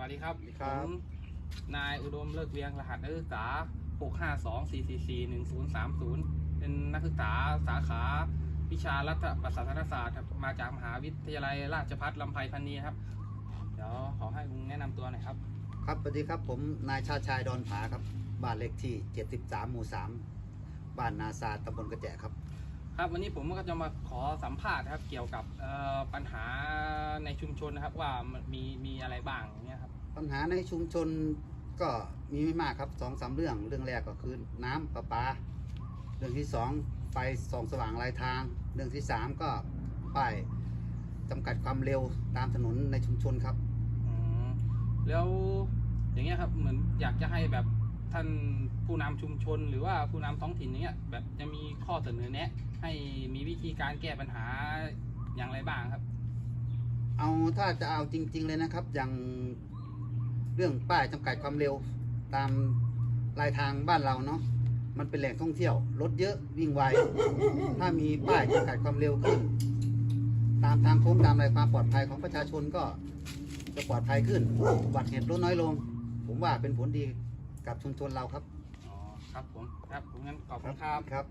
วัสดีครับสวัสดีครับ ผม นายอุดมเลิกเวียงรหัสนักศึกษา 652-444-1030 เป็นนักศึกษาสาขาวิชารัฐประศาสนศาสตร์ครับมาจากมหาวิทยาลัยราชภัฏลำไพพันนีครับ เดี๋ยวขอให้ลุงแนะนำตัวหน่อยครับ ครับสวัสดีครับผมนายชาติชายดอนผาครับ บ้านเลขที่ 73 หมู่ 3 บ้านนาซาตำบลกระแจครับ ครับวันนี้ผมก็จะมาขอสัมภาษณ์ครับ เกี่ยวกับเอ่อปัญหาในชุมชนนะครับ ว่ามันมีมีอะไรบ้างอย่างเงี้ยครับปัญหาในชุมชนก็มีไม่มากครับสองสามเรื่องเรื่องแรกก็คือน้ำประปา เรื่องที่สองไฟส่องสว่างรายทาง เรื่องที่สามก็ป้ายจำกัดความเร็วตามถนนในชุมชนครับอืมแล้วอย่างเงี้ยครับเหมือนอยากจะให้แบบท่านผู้นำชุมชน หรือว่าผู้นำท้องถิ่นอย่างเงี้ยแบบจะมี ข้อเสนอแนะ ให้มีวิธีการแก้ปัญหาอย่างไรบ้างครับ เอาถ้าจะเอาจริง ๆ เลยนะครับ อย่างเรื่องป้ายจำกัดความเร็วตามรายทางบ้านเราเนาะมันเป็นแหล่งท่องเที่ยว รถเยอะวิ่งไว ถ้ามีป้ายจำกัดความเร็วขึ้น ตามทางโค้งตามรายความปลอดภัยของประชาชนก็จะปลอดภัยขึ้นอุบัติเหตุลดน้อยลง ผมว่าเป็นผลดีกับชุมชนเราครับ อ๋อ ครับผม ครับผมงั้นขอบคุณครับ ครับ